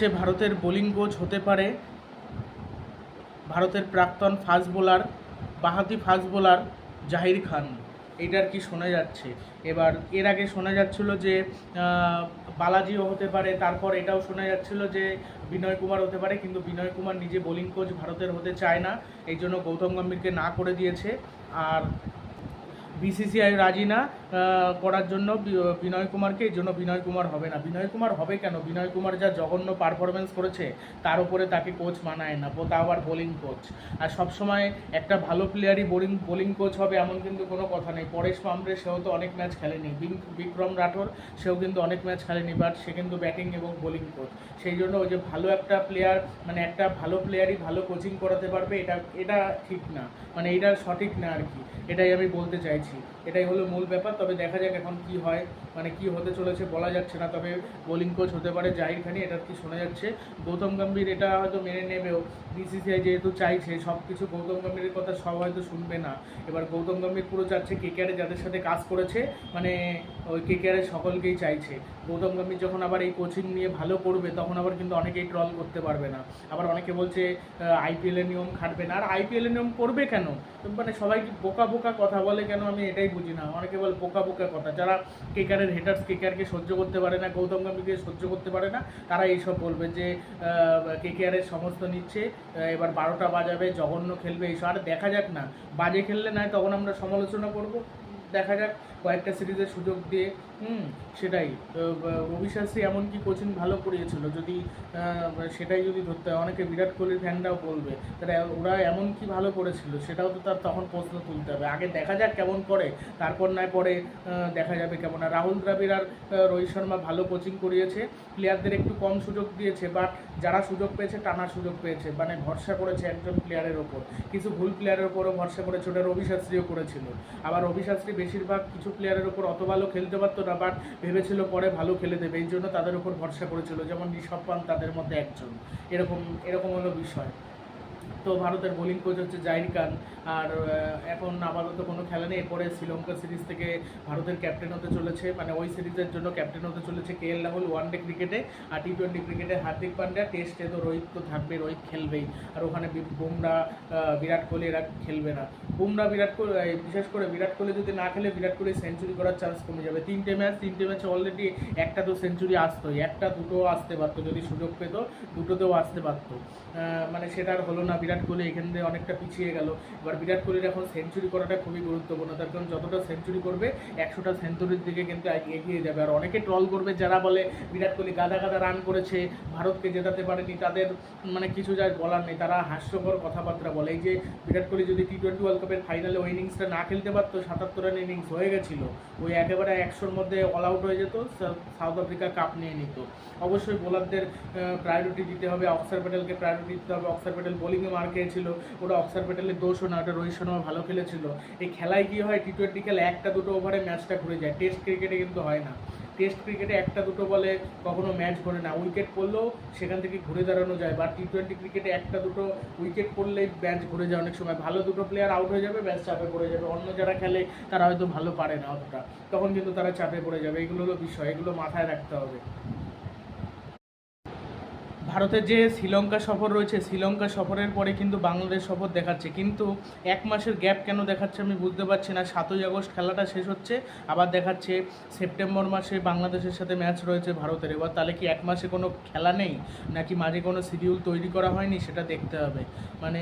সে ভারতের bowling coach হতে পারে, ভারতের প্রাক্তন ফাস্ট বোলার, বাহাতি ফাস্ট বোলার জাহির খান। এইটার কি শোনা যাচ্ছে? এবার এর আগে শোনা যাচ্ছিল যে বালাজিও হতে পারে, তারপর এটাও শোনা যাচ্ছিল যে, বিনয় কুমার হতে পারে, কিন্তু বিনয় কুমার নিজে বোলিং কোচ ভারতের হতে চায় না এই জন্য গৌতম গম্ভীরকে না করে দিয়েছে। আর বিসিসিআই রাজি না করার জন্য বিনয় কুমারকে, এই জন্য বিনয় কুমার হবে না। বিনয় কুমার হবে কেন? বিনয় কুমার যা জঘন্য পারফরমেন্স করেছে, তার উপরে তাকে কোচ মানায় না। তা আবার বোলিং কোচ আর সবসময় একটা ভালো প্লেয়ারই বোলিং বোলিং কোচ হবে এমন কিন্তু কোনো কথা নেই। পরেশ মামরে সেও তো অনেক ম্যাচ খেলেনি। বিক্রম রাঠোর সেও কিন্তু অনেক ম্যাচ খেলেনি বাট সে কিন্তু ব্যাটিং এবং বোলিং কোচ সেই জন্য ওই যে ভালো একটা প্লেয়ার মানে একটা ভালো প্লেয়ারই ভালো কোচিং করাতে পারবে, এটা এটা ঠিক না। মানে এটা সঠিক না আর কি। এটাই আমি বলতে চাইছি। এটাই হলো মূল ব্যাপার। তবে দেখা যাক এখন কি হয় মানে কি হতে চলেছে বলা যাচ্ছে না তবে বোলিং কোচ হতে পারে জাহির খানি এটা কি শোনা যাচ্ছে। গৌতম গম্ভীর এটা হয়তো মেনে নেবেও। বিসিসিআই যেহেতু চাইছে সব কিছু গৌতম গম্ভীরের কথা সব হয়তো শুনবে না। এবার গৌতম গম্ভীর পুরো চাচ্ছে কেকেআরে যাদের সাথে কাজ করেছে মানে ওই কেকেআরে সকলকেই চাইছে। গৌতম গম্ভীর যখন আবার এই কোচিং নিয়ে ভালো করবে তখন আবার কিন্তু অনেকেই ট্রল করতে পারবে না। আবার অনেকে বলছে আইপিএল এর নিয়ম খাটবে না। আর আইপিএল এর নিয়ম করবে কেন? মানে সবাই বোকা বোকা কথা বলে কেন? আমি এটাই বুঝি না। অনেকে বলে বোকা বোকা কথা। যারা কেকারের হেটার্স কেকারকে সহ্য করতে পারে না গৌতম গম্ভীরকে সহ্য করতে পারে না, তারা এইসব বলবে যে কেকেআরের সমস্ত নিচ্ছে এবার বারোটা বাজাবে, জঘন্য খেলবে, এইসব। আর দেখা যাক না। বাজে খেললে নয় তখন আমরা সমালোচনা করব। দেখা যাক। কয়েকটা সিরিজের সুযোগ দিয়ে হুম সেটাই। তো, রবি শাস্ত্রী এমনকি কোচিং ভালো করিয়েছিল? যদি সেটাই যদি ধরতে হয় অনেকে বিরাট কোহলির ফ্যানরাও বলবে। তারা ওরা এমন কি ভালো করেছিল? সেটাও তো তার তখন প্রশ্ন তুলতে হবে। আগে দেখা যাক কেমন করে তারপর নয় পরে দেখা যাবে কেমন। আর রাহুল দ্রাবিড় আর রোহিত শর্মা ভালো কোচিং করিয়েছে। প্লেয়ারদের একটু কম সুযোগ দিয়েছে বাট যারা সুযোগ পেয়েছে টানা সুযোগ পেয়েছে। মানে ভরসা করেছে একজন প্লেয়ারের ওপর। কিছু ভুল প্লেয়ারের ওপরও ভরসা করেছে ওটা রবি শাস্ত্রীও করেছিল। আবার রবি শাস্ত্রী বেশিরভাগ কিছু প্লেয়ারের ওপর অত ভালো খেলতে পারতো না বাট ভেবেছিল পরে ভালো খেলে দেবে, এই জন্য তাদের উপর ভরসা করেছিল। যেমন ঋষভ পান তাদের মধ্যে একজন। এরকম এরকম হলো বিষয়। তো ভারতের বোলিং কোচ হচ্ছে জাহির খান। আর এখন আপাতত কোনো খেলা নেই। এরপরে শ্রীলঙ্কা সিরিজ থেকে ভারতের ক্যাপ্টেন হতে চলেছে। মানে ওই সিরিজের জন্য ক্যাপ্টেন হতে চলেছে K L Rahul one day ক্রিকেটে আর টি টোয়েন্টি ক্রিকেটে হার্দিক পান্ডিয়া টেস্টে তো রোহিত তো থাকবে, রোহিত খেলবেই। আর ওখানে বুমরা বিরাট কোহলি এরা খেলবে না। বুমরা, বিরাট কোহলি বিশেষ করে বিরাট কোহলি যদি না খেলে, বিরাট কোহলি সেঞ্চুরি করার চান্স কমে যাবে। তিনটে ম্যাচ তিনটে ম্যাচে অলরেডি একটা তো সেঞ্চুরি আসতোই। একটা দুটো আসতে পারতো যদি সুযোগ পেতো, দুটোতেও আসতে পারতো। মানে সেটা আর হলো না। বিরাট কোহলি এখান থেকে অনেকটা পিছিয়ে গেল। এবার বিরাট কোহলির এখন সেঞ্চুরি করাটা খুবই গুরুত্বপূর্ণ। তার কারণ যতটা সেঞ্চুরি করবে, একশোটা সেঞ্চুরির দিকে কিন্তু এগিয়ে- এগিয়ে যাবে। আর অনেকে ট্রল করবে, যারা বলে বিরাট কোহলি গাদা গাদা রান করেছে, ভারতকে জেতাতে পারেনি, তাদের মানে কিছু যা বলার নেই। তারা হাস্যকর কথাবার্তা বলে। এই যে বিরাট কোহলি যদি টি টোয়েন্টি ওয়ার্ল্ড কাপের ফাইনালে ওই ইনিংসটা না খেলতে পারতো, সাতাত্তর রান ইনিংস হয়ে গেছিল। ওই একেবারে একশোর মধ্যে অল আউট হয়ে যেত সাউথ আফ্রিকা কাপ নিয়ে নিত। অবশ্যই বোলারদের প্রায়োরিটি দিতে হবে। অক্সার প্যাটেলকে প্রায়োরিটি দিতে হবে। অক্সার প্যাটেল বোলিংয়ে মার খেয়েছিল। ওটা অক্সার প্যাটেলের দোষও না, ওটা রোহিত শর্মা ভালো খেলেছিল। এই খেলায় কি হয় টি টোয়েন্টি খেলা একটা দুটো ওভারে ম্যাচটা ঘুরে যায়। টেস্ট ক্রিকেটে কিন্তু হয় না। টেস্ট ক্রিকেটে একটা দুটো বলে কখনো ম্যাচ ঘোরে না। উইকেট পড়লেও সেখান থেকে ঘুরে দাঁড়ানো যায়। বা টি টোয়েন্টি ক্রিকেটে একটা দুটো উইকেট পড়লেই ম্যাচ ঘুরে যায় অনেক সময়। ভালো দুটো প্লেয়ার আউট হয়ে যাবে ম্যাচ চাপে পড়ে যাবে। অন্য যারা খেলে, তারা হয়তো ভালো পারে না অতটা। তখন কিন্তু তারা চাপে পড়ে যাবে। এগুলো হলো বিষয়। এগুলো মাথায় রাখতে হবে। ভারতের যে শ্রীলঙ্কা সফর রয়েছে, শ্রীলঙ্কা সফরের পরে কিন্তু বাংলাদেশ সফর দেখাচ্ছে। কিন্তু এক মাসের গ্যাপ কেন দেখাচ্ছে আমি বুঝতে পারছি না। সাতই আগস্ট খেলাটা শেষ হচ্ছে, আবার দেখাচ্ছে সেপ্টেম্বর মাসে বাংলাদেশের সাথে ম্যাচ রয়েছে ভারতের। এবার তাহলে কি এক মাসে কোনো খেলা নেই? নাকি মাঝে কোনো শিডিউল তৈরি করা হয়নি সেটা দেখতে হবে? মানে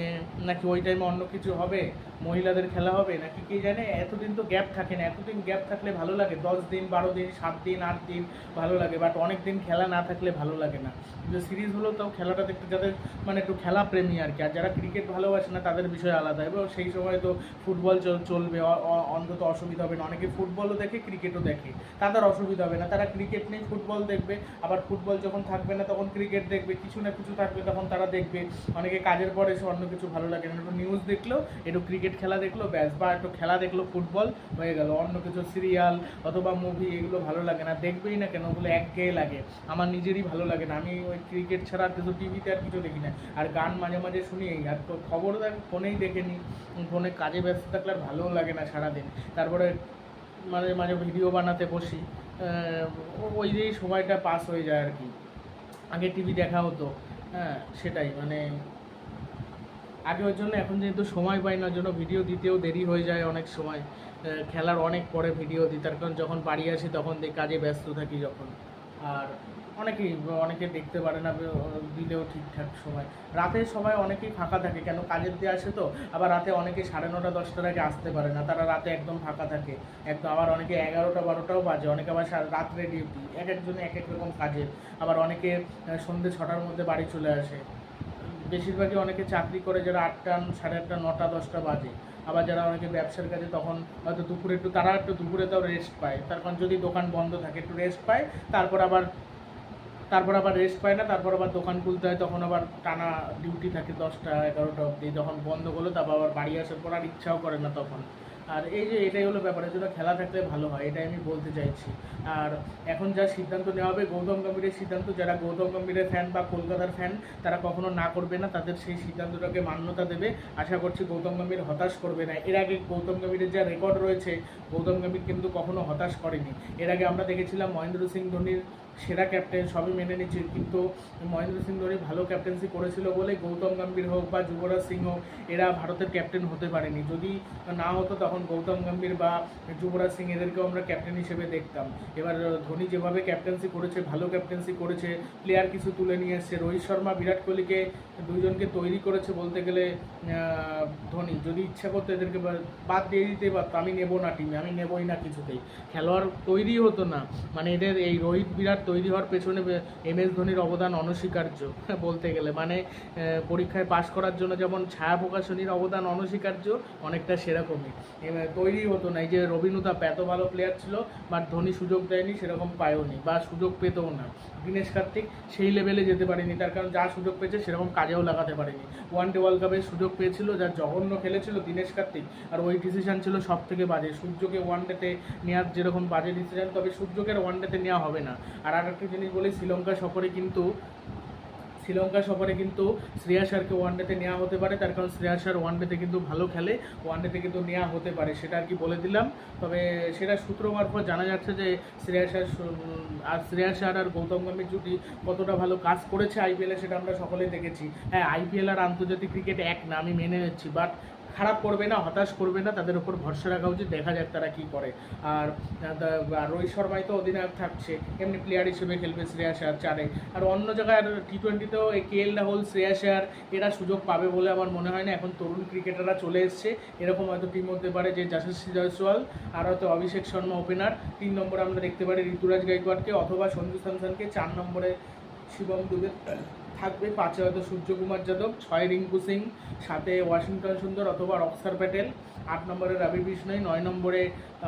নাকি ওই টাইমে অন্য কিছু হবে? মহিলাদের খেলা হবে? নাকি কে জানে? এতদিন তো গ্যাপ থাকে না। এতদিন গ্যাপ থাকলে ভালো লাগে। দশ দিন, বারো দিন, সাত দিন, আট দিন ভালো লাগে। বাট অনেক দিন খেলা না থাকলে ভালো লাগে না। কিন্তু সিরিজ হলো তাও খেলাটা দেখতে যাদের মানে একটু খেলা প্রেমী আর কি। আর যারা ক্রিকেট ভালোবাসে না, তাদের বিষয় আলাদা। এবং সেই সময় তো ফুটবল চল- চলবে অন্তত অসুবিধা হবে না। অনেকে ফুটবলও দেখে ক্রিকেটও দেখে। তাদের অসুবিধা হবে না। তারা ক্রিকেট নেই ফুটবল দেখবে। আবার ফুটবল যখন থাকবে না, তখন ক্রিকেট দেখবে। কিছু না কিছু থাকবে, তখন তারা দেখবে। অনেকে কাজের পরে এসে অন্য কিছু ভালো লাগে না। একটু নিউজ দেখল একটু ক্রিকেট খেলা দেখল ব্যাস, বা একটু খেলা দেখল ফুটবল হয়ে গেল। অন্য কিছু সিরিয়াল অথবা মুভি এগুলো ভালো লাগে না। দেখবেই না কেন? ওগুলো একঘেয়ে লাগে। আমার নিজেরই ভালো লাগে না। আমি ওই ক্রিকেট ছাড়া আর কিছু টিভিতে আর কিছু দেখি না। আর গান মাঝে মাঝে শুনি, আর তো খবর দেখ, ফোনেই দেখে নিই। ফোনে কাজে ব্যস্ত থাকলে আর ভালোও লাগে না সারাদিন। তারপরে মাঝে মাঝে ভিডিও বানাতে বসি। ওই দিয়েই সময়টা পাস হয়ে যায় আর কি। আগে টিভি দেখা হতো। হ্যাঁ সেটাই মানে আগে ওর জন্য, এখন যেহেতু সময় পাই না জন্য ভিডিও দিতেও দেরি হয়ে যায় অনেক সময়। খেলার অনেক পরে ভিডিও দিই, তার কারণ যখন বাড়ি আসি তখন দেখি কাজে ব্যস্ত থাকি যখন। আর অনেকেই, অনেকে দেখতে পারে না দিলেও ঠিকঠাক সময়। রাতে সময় অনেকেই ফাঁকা থাকে, কেন কাজের দিয়ে আসে তো? আবার রাতে অনেকে সাড়ে নটা, দশটার আগে আসতে পারে না, তারা রাতে একদম ফাঁকা থাকে। একদম, আবার অনেকে এগারোটা, বারোটাও বাজে, অনেকে আবার রাত্রে ডিউটি এক একজনে এক এক রকম কাজের। আবার অনেকে সন্ধ্যে ছটার মধ্যে বাড়ি চলে আসে। বেশিরভাগই অনেকে চাকরি করে যারা আটটা, সাড়ে আটটা, নটা, দশটা বাজে। আবার যারা অনেকে ব্যবসার কাজে তখন হয়তো দুপুরে একটু, তারা একটু দুপুরে তাও রেস্ট পায়। তার কারণ যদি দোকান বন্ধ থাকে, একটু রেস্ট পায়, তারপর আবার তারপর আবার রেস্ট পায় না, তারপর আবার দোকান খুলতে হয়, তখন আবার টানা ডিউটি থাকে দশটা, এগারোটা অবধি। যখন বন্ধ করল তারপর আবার বাড়ি আসার পর আর ইচ্ছাও করে না তখন। আর এই যে এটাই হলো ব্যাপার জন্য খেলা থাকলে ভালো হয়, এটাই আমি বলতে চাইছি। আর এখন যা সিদ্ধান্ত নেওয়া হবে, গৌতম গম্ভীরের সিদ্ধান্ত, যারা গৌতম গম্ভীরের ফ্যান বা কলকাতার ফ্যান তারা কখনো না করবে না, তাদের সেই সিদ্ধান্তটাকে মান্যতা দেবে। আশা করছি গৌতম গম্ভীর হতাশ করবে না। এর আগে গৌতম গম্ভীরের যা রেকর্ড রয়েছে, গৌতম গম্ভীর কিন্তু কখনো হতাশ করেনি। এর আগে আমরা দেখেছিলাম মহেন্দ্র সিং ধোনির সেরা ক্যাপ্টেন সবই মেনে নিচ্ছি। কিন্তু মহেন্দ্র সিং ধোনি ভালো ক্যাপ্টেন্সি করেছিল বলে গৌতম গম্ভীর হোক বা যুবরাজ সিং হোক, এরা ভারতের ক্যাপ্টেন হতে পারেনি। যদি না হতো তখন গৌতম গম্ভীর বা যুবরাজ সিং এদেরকেও আমরা ক্যাপ্টেন হিসেবে দেখতাম। এবার ধোনি যেভাবে ক্যাপ্টেন্সি করেছে, ভালো ক্যাপ্টেন্সি করেছে প্লেয়ার কিছু তুলে নিয়ে এসছে। রোহিত শর্মা, বিরাট কোহলিকে দুইজনকে তৈরি করেছে বলতে গেলে ধোনি। যদি ইচ্ছা করতো এদেরকে বাদ দিয়ে দিতে পারতো। আমি নেব না টিমে আমি নেবই না কিছুতেই। খেলোয়াড় তৈরি হতো না। মানে এদের এই রোহিত, বিরাট তৈরি হওয়ার পেছনে এম এস ধোনির অবদান অনস্বীকার্য, বলতে গেলে। মানে পরীক্ষায় পাশ করার জন্য যেমন ছায়া প্রকাশনীর অবদান অনস্বীকার্য, অনেকটা সেরকমই। তৈরি হতো না। এই যে রবীন্দ্রতাপ এত ভালো প্লেয়ার ছিল, বাট ধোনি সুযোগ দেয়নি, সেরকম পায়ওনি বা সুযোগ পেতেও না। দীনেশ কার্তিক সেই লেভেলে যেতে পারেনি, তার কারণ যা সুযোগ পেয়েছে, সেরকম কাজেও লাগাতে পারেনি। ওয়ান ডে ওয়ার্ল্ড কাপে সুযোগ পেয়েছিল, যা জঘন্য খেলেছিল দীনেশ কার্তিক। আর ওই ডিসিশন ছিল সব থেকে বাজে। সূর্যকে ওয়ান ডেতে নেওয়ার যেরকম বাজে ডিসিশন তবে সূর্যকে ওয়ান ডেতে নেওয়া হবে না। আর আর একটা জিনিস বলি, শ্রীলঙ্কা সফরে কিন্তু, শ্রীলঙ্কা সফরে কিন্তু শ্রেয়া শারকে ওয়ানডেতে নেওয়া হতে পারে, তার কারণ শ্রেয়া শার ওয়ানডেতে কিন্তু ভালো খেলে ওয়ানডেতে কিন্তু নেওয়া হতে পারে, সেটা আর কি বলে দিলাম। তবে সেটা সূত্র মারফত জানা যাচ্ছে যে শ্রেয়া শার আর শ্রেয়া শার আর গৌতম গম্ভীর জুটি কতটা ভালো কাজ করেছে আইপিএলে সেটা আমরা সকলেই দেখেছি। হ্যাঁ আইপিএল আর আন্তর্জাতিক ক্রিকেট এক না, আমি মেনে নিচ্ছি বাট খারাপ করবে না, হতাশ করবে না, তাদের উপর ভরসা রাখা উচিত, দেখা যাক তারা কী করে। আর রোহিত শর্মাই তো অধিনায়ক থাকছে, এমনি প্লেয়ার হিসেবে খেলবে শ্রেয়া আর চারে। আর অন্য জায়গায় টি টোয়েন্টিতেও কে এল রাহুল শ্রেয়া আর এরা সুযোগ পাবে বলে আমার মনে হয় না, এখন তরুণ ক্রিকেটাররা চলে এসছে। এরকম হয়তো টিম হতে পারে যে যশস্বী জয়সওয়াল আর হয়তো অভিষেক শর্মা ওপেনার তিন নম্বরে আমরা দেখতে পারি ঋতুরাজ গাইকোয়াড়কে অথবা সঞ্জু স্যামসনকে চার নম্বরে শিবম দুবে। থাকবে পাঁচে হয়তো সূর্যকুমার যাদব, ছয় রিঙ্কু সিং সাথে ওয়াশিংটন সুন্দর অথবা রক্সার প্যাটেল, আট নম্বরে রবি বিষ্ণই, নয় নম্বরে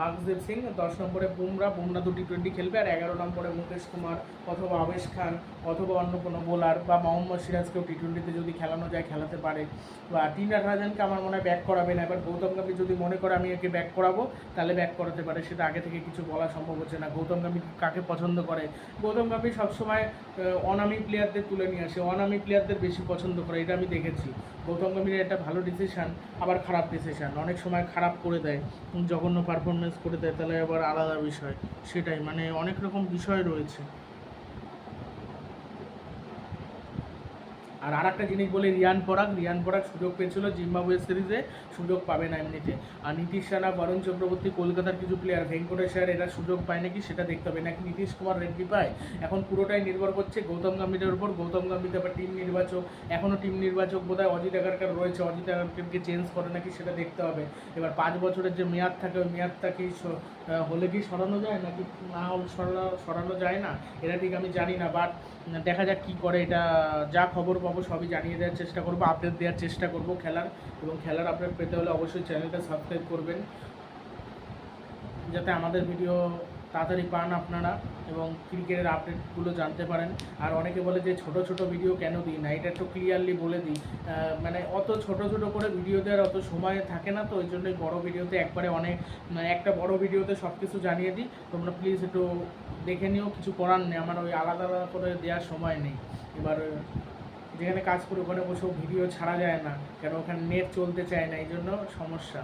আকসদীপ সিং, দশ নম্বরে বুমরা বুমরা দু টি টোয়েন্টি খেলবে, আর এগারো নম্বরে মুকেশ কুমার অথবা আবেশ খান অথবা অন্য কোনো বোলার বা মোহাম্মদ সিরাজকেও টি টোয়েন্টিতে যদি খেলানো যায়, খেলাতে পারে। বা টিম রাজানকে আমার মনে হয় ব্যাক করাবে না। এবার গৌতম গম্ভীর যদি মনে করে আমি একে ব্যাক করাবো, তাহলে ব্যাক করাতে পারে। সেটা আগে থেকে কিছু বলা সম্ভব হচ্ছে না। গৌতম গম্ভীর কাকে পছন্দ করে? গৌতম গম্ভীর সবসময় অনামী প্লেয়ারদের তুলে নিয়ে আসে। অনামী প্লেয়ারদের বেশি পছন্দ করে, এটা আমি দেখেছি। গৌতম গম্ভীরের একটা ভালো ডিসিশান আবার খারাপ ডিসিশান অনেক সময় খারাপ করে দেয় জঘন্য পারফরমেন্স করে দেয়, তাহলে আবার আলাদা বিষয়। সেটাই মানে অনেক রকম বিষয় রয়েছে। আর আর একটা জিনিস বলি রিয়ান পরাগ রিয়ান পরাগ সুযোগ পেয়েছিল জিম্বাবুয়ে সিরিজে, সুযোগ পাবে না এমনিতে। আর নীতিশ রানা, বরুণ চক্রবর্তী কলকাতার কিছু প্লেয়ার ভেঙ্কটেশ্বর, এরা সুযোগ পায় নাকি সেটা দেখতে হবে। নাকি নীতিশ কুমার রেড্ডি পায়? এখন পুরোটাই নির্ভর করছে গৌতম গম্ভীরের উপর। গৌতম গম্ভীর আবার টিম নির্বাচক। এখনও টিম নির্বাচক বোধহয় অজিত আগারকার রয়েছে। অজিত আগারকারকে চেঞ্জ করে নাকি সেটা দেখতে হবে। এবার পাঁচ বছরের যে মেয়াদ থাকে, ওই মেয়াদটা কি হলে কি সরানো যায়? নাকি না সরানো সরানো যায় না? এটা ঠিক আমি জানি না বাট দেখা যাক কী করে এটা, যা খবর পাবো সবই জানিয়ে দেওয়ার চেষ্টা করব আপডেট দেওয়ার চেষ্টা করব খেলার, এবং খেলার আপডেট পেতে হলে অবশ্যই চ্যানেলটা সাবস্ক্রাইব করবেন, যাতে আমাদের ভিডিও তাড়াতাড়ি পান আপনারা এবং ক্রিকেটের আপডেটগুলো জানতে পারেন। আর অনেকে বলে যে ছোট ছোট ভিডিও কেন দিই না? এটা একটু ক্লিয়ারলি বলে দিই। মানে অত ছোট ছোট করে ভিডিও দেওয়ার অত সময় থাকে না তো, ওই জন্যই বড় ভিডিওতে একবারে অনেক মানে একটা বড় ভিডিওতে সব কিছু জানিয়ে দিই। তোমরা প্লিজ একটু দেখে নিও, কিছু করার নেই। আমার ওই আলাদা আলাদা করে দেওয়ার সময় নেই। এবার, যেখানে কাজ করি ওখানে বসেও ভিডিও ছাড়া যায় না। কেন ওখানে নেট চলতে চায় না, এই জন্য সমস্যা।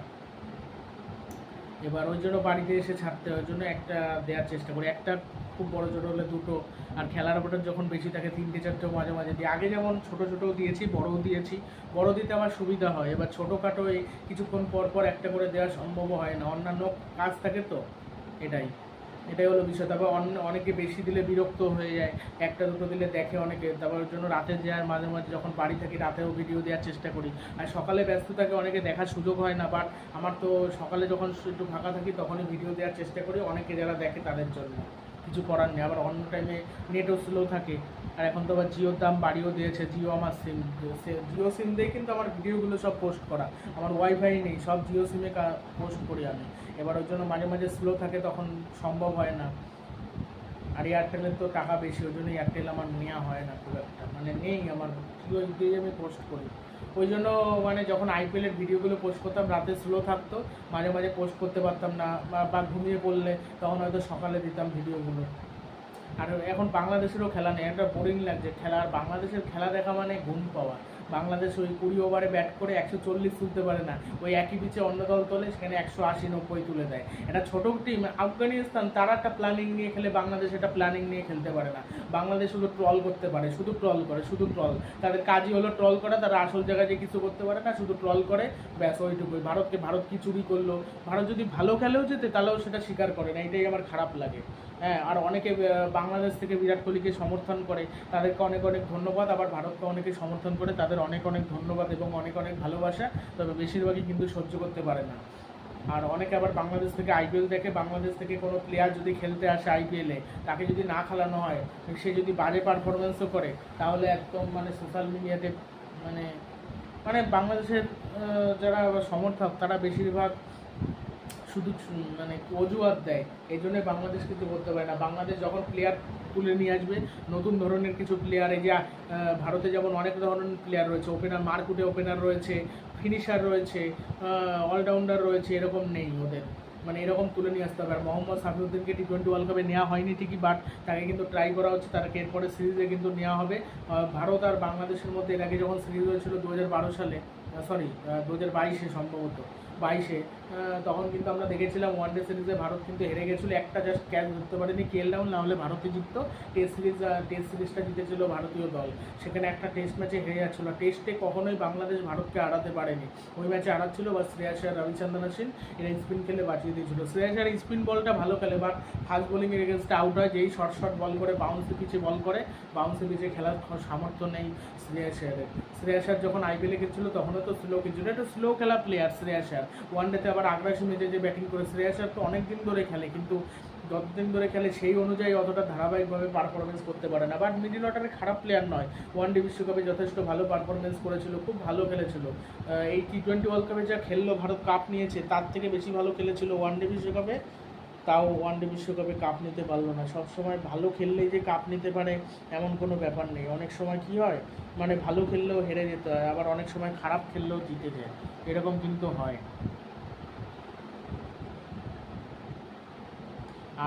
এবার ওই জন্য বাড়িতে এসে ছাড়তে ওই জন্য একটা দেওয়ার চেষ্টা করি। একটা খুব বড় জোর হলে দুটো, আর খেলার ওপর যখন বেশি থাকে, তিনটে, চারটে মাঝে মাঝে দিই আগে যেমন ছোটো ছোটোও দিয়েছি, বড়ও দিয়েছি, বড় দিতে আমার সুবিধা হয়। এবার ছোটোখাটো এই কিছুক্ষণ পর পর একটা করে দেওয়া সম্ভব হয় না। অন্যান্য কাজ থাকে তো, এটাই। এটাই হলো বিষয়। তারপর অনেকে বেশি দিলে বিরক্ত হয়ে যায়। একটা, দুটো দিলে দেখে অনেকে। তারপর জন্য রাতে যাওয়ার মাঝে মাঝে যখন বাড়ি থাকি, রাতেও ভিডিও দেওয়ার চেষ্টা করি। আর সকালে ব্যস্ত থাকে অনেকে দেখার সুযোগ হয় না বাট আমার তো সকালে যখন একটু ফাঁকা থাকি, তখনই ভিডিও দেওয়ার চেষ্টা করি। অনেকে যারা দেখে তাদের জন্য। কিছু করার নেই। আবার অন্য টাইমে নেটও স্লো থাকে। আর এখন তো আবার জিওর দাম বাড়িয়েও দিয়েছে। জিও আমার সিম জিও সিম দিয়ে কিন্তু আমার ভিডিওগুলো সব পোস্ট করা। আমার ওয়াইফাই নেই। সব জিও সিমে পোস্ট করি আমি। এবার ওর জন্য মাঝে মাঝে স্লো থাকে, তখন সম্ভব হয় না। আর এয়ারটেলের তো টাকা বেশি ওই জন্য এয়ারটেল আমার নেওয়া হয় না খুব একটা। মানে নেই আমার জিও দিয়ে আমি পোস্ট করি। ওই জন্য মানে যখন আইপিএলের ভিডিওগুলো পোস্ট করতাম, রাতে স্লো থাকতো, মাঝে মাঝে পোস্ট করতে পারতাম না, বা- ঘুমিয়ে পড়লে তখন হয়তো সকালে দিতাম ভিডিওগুলো আর এখন বাংলাদেশেরও খেলা নেই, একটা বোরিং লাগছে। খেলা, আর বাংলাদেশের খেলা দেখা মানে ঘুম পাওয়া। বাংলাদেশ ওই কুড়ি ওভারে ব্যাট করে একশো চল্লিশ তুলতে পারে না। ওই একই পিচে অন্য দল তোলে, সেখানে একশো আশি নব্বই তুলে দেয়। একটা ছোট টিম আফগানিস্তান, তারা একটা প্ল্যানিং নিয়ে খেলে, বাংলাদেশ একটা প্ল্যানিং নিয়ে খেলতে পারে না। বাংলাদেশ শুধু ট্রল করতে পারে, শুধু ট্রল করে, শুধু ট্রল তাদের কাজই হলো ট্রল করা, তারা আসল জায়গায় যে কিছু করতে পারে না, শুধু ট্রল করে, ব্যাস, ওইটুকুই। ভারতকে, ভারত কি চুরি করল? ভারত যদি ভালো খেলেও যেতে তাহলেও সেটা স্বীকার করে না, এটাই আমার খারাপ লাগে। হ্যাঁ আর অনেকে বাংলাদেশ থেকে বিরাট কোহলিকে সমর্থন করে, তাদেরকে অনেক অনেক ধন্যবাদ। আবার ভারতকে অনেকে সমর্থন করে, তাদের অনেক অনেক ধন্যবাদ এবং অনেক অনেক ভালোবাসা, তবে বেশিরভাগই কিন্তু সহ্য করতে পারে না। আর অনেকে আবার বাংলাদেশ থেকে আইপিএল দেখে, বাংলাদেশ থেকে কোনো প্লেয়ার যদি খেলতে আসে আইপিএলে তাকে যদি না খেলানো হয়, সে যদি বাজে পারফরমেন্সও করে, তাহলে একদম মানে সোশ্যাল মিডিয়াতে মানে মানে বাংলাদেশের যারা সমর্থক, তারা বেশিরভাগ শুধু মানে অজুহাত দেয়। এই জন্য বাংলাদেশ কিন্তু করতে পারে না। বাংলাদেশ যখন প্লেয়ার তুলে নিয়ে আসবে, নতুন ধরনের কিছু প্লেয়ার এই যে ভারতে যেমন অনেক ধরনের প্লেয়ার রয়েছে ওপেনার মার্কুটে ওপেনার রয়েছে ফিনিশার রয়েছে অলরাউন্ডার রয়েছে, এরকম নেই ওদের। মানে এরকম তুলে নিয়ে আসতে হবে। আর মোহাম্মদ সাফিউদ্দিনকে টি টোয়েন্টি ওয়ার্ল্ড কাপে নেওয়া হয়নি ঠিকই বাট তাকে কিন্তু ট্রাই করা হচ্ছে। তাকে এরপরে সিরিজে কিন্তু নেওয়া হবে। ভারত আর বাংলাদেশের মধ্যে এর আগে যখন সিরিজ হয়েছিল দু হাজার বারো সালে সরি দু হাজার বাইশে সম্ভবত, বাইশে তখন কিন্তু আমরা দেখেছিলাম ওয়ান ডে সিরিজে ভারত কিন্তু হেরে গেছিল। একটা জাস্ট ক্যাচ ধরতে পারেনি কেল ডাউন না হলে ভারতই জিতত। টেস্ট সিরিজ টেস্ট সিরিজটা জিতেছিল ভারতীয় দল। সেখানে একটা টেস্ট ম্যাচে হেরে যাচ্ছিল। টেস্টে কখনোই বাংলাদেশ ভারতকে আড়াতে পারেনি। ওই ম্যাচে আড়াচ্ছিল বা শ্রেয়াস আর রবিচন্দ্রন অশ্বিন এরা স্পিন খেলে বাঁচিয়ে দিয়েছিল। শ্রেয়াস আর স্পিন বলটা ভালো খেলে বাট ফাস্ট বোলিংয়ের এগেনস্টে আউট হয়। যেই শর্ট শর্ট বল করে বাউন্সে পিচে বল করে বাউন্সে পিচে খেলার সামর্থ্য নেই শ্রেয়াসের শ্রেয়াসার যখন আইপিএলে খেলছিল, তখনও তো স্লো কিছু একটু স্লো খেলা প্লেয়ার শ্রেয়াসার ওয়ান ডেতে আবার আগ্রাসী মেজে যে ব্যাটিং করে শ্রেয়াসার তো অনেক দিন ধরে খেলে, কিন্তু যতদিন ধরে খেলে সেই অনুযায়ী অতটা ধারাবাহিকভাবে পারফরমেন্স করতে পারে না। বাট মিডিল অর্ডারে খারাপ প্লেয়ার নয়। ওয়ান ডে বিশ্বকাপে যথেষ্ট ভালো পারফরমেন্স করেছিল, খুব ভালো খেলেছিল। এই টি টোয়েন্টি ওয়ার্ল্ড কাপে যা খেললো, ভারত কাপ নিয়েছে, তার থেকে বেশি ভালো খেলেছিল ওয়ান ডে বিশ্বকাপে তাও ওয়ান ডে বিশ্বকাপে কাপ নিতে পারল না। সব সময় ভালো খেললেই যে কাপ নিতে পারে, এমন কোনো ব্যাপার নেই। অনেক সময় কি হয় মানে ভালো খেললেও হেরে যেতে হয়, আবার অনেক সময় খারাপ খেললেও জিতে যায়। এরকম কিন্তু হয়।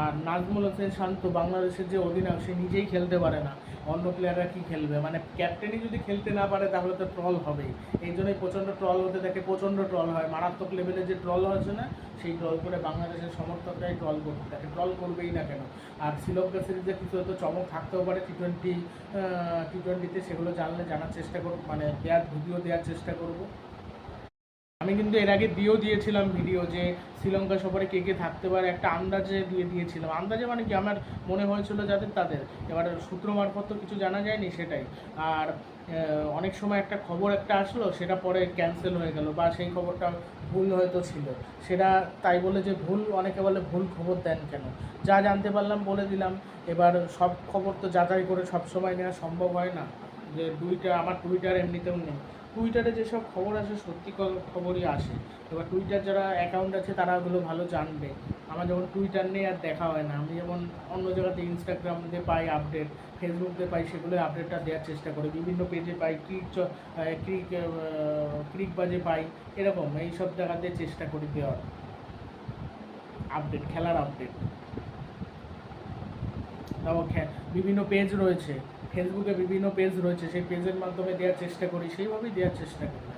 আর নাজমুল হোসেন শান্ত বাংলাদেশের যে অধিনায়ক, সে নিজেই খেলতে পারে না। অন্য প্লেয়াররা কি খেলবে? মানে ক্যাপ্টেনই যদি খেলতে না পারে, তাহলে তো ট্রল হবেই। এই জন্যই প্রচণ্ড ট্রল হতে থাকে, প্রচণ্ড ট্রল হয়। মারাত্মক লেভেলের যে ট্রল হয়েছে না, সেই ট্রল করে বাংলাদেশের সমর্থকরাই ট্রল করতে থাকে। ট্রল করবেই না কেন? আর শ্রীলঙ্কা সিরিজে কিছু হয়তো চমক থাকতেও পারে। টি টোয়েন্টি টি টোয়েন্টিতে সেগুলো জানলে জানার চেষ্টা করব মানে দেওয়ার ভিডিও দেওয়ার চেষ্টা করব। আমি কিন্তু এর আগে দিয়েও দিয়েছিলাম ভিডিও যে শ্রীলঙ্কা সফরে কে কে থাকতে পারে, একটা আন্দাজে দিয়ে দিয়েছিলাম। আন্দাজে মানে কি? আমার মনে হয়েছিল যাদের তাদের। এবার সূত্র মারফত তো কিছু জানা যায়নি সেটাই। আর অনেক সময় একটা খবর একটা আসলো, সেটা পরে ক্যান্সেল হয়ে গেল বা সেই খবরটা ভুল হয়তো ছিল। সেটা তাই বলে যে ভুল, অনেকে বলে ভুল খবর দেন কেন? যা জানতে পারলাম বলে দিলাম। এবার সব খবর তো যাচাই করে সব সময় নেওয়া সম্ভব হয় না। যে দুইটা, আমার টুইটার এমনিতেও নেই। টুইটারে যেসব খবর আসে, সত্যি খবরই আসে। এবার টুইটার যারা অ্যাকাউন্ট আছে, তারা ওগুলো ভালো জানবে। আমার যেমন টুইটার নেই আর দেখা হয় না, আমি যেমন অন্য জায়গাতে ইনস্টাগ্রাম পাই আপডেট ফেসবুক পাই সেগুলো আপডেটটা দেওয়ার চেষ্টা করি। বিভিন্ন পেজে পাই ক্রিক ক্রিক ক্রিক বাজে পাই, এরকম এই সব জায়গাতে চেষ্টা করি দেওয়ার। আপডেট খেলার আপডেট তারপর বিভিন্ন পেজ রয়েছে। ফেসবুকে বিভিন্ন পেজ রয়েছে সেই পেজের মাধ্যমে দেওয়ার চেষ্টা করি সেইভাবেই দেওয়ার চেষ্টা করি।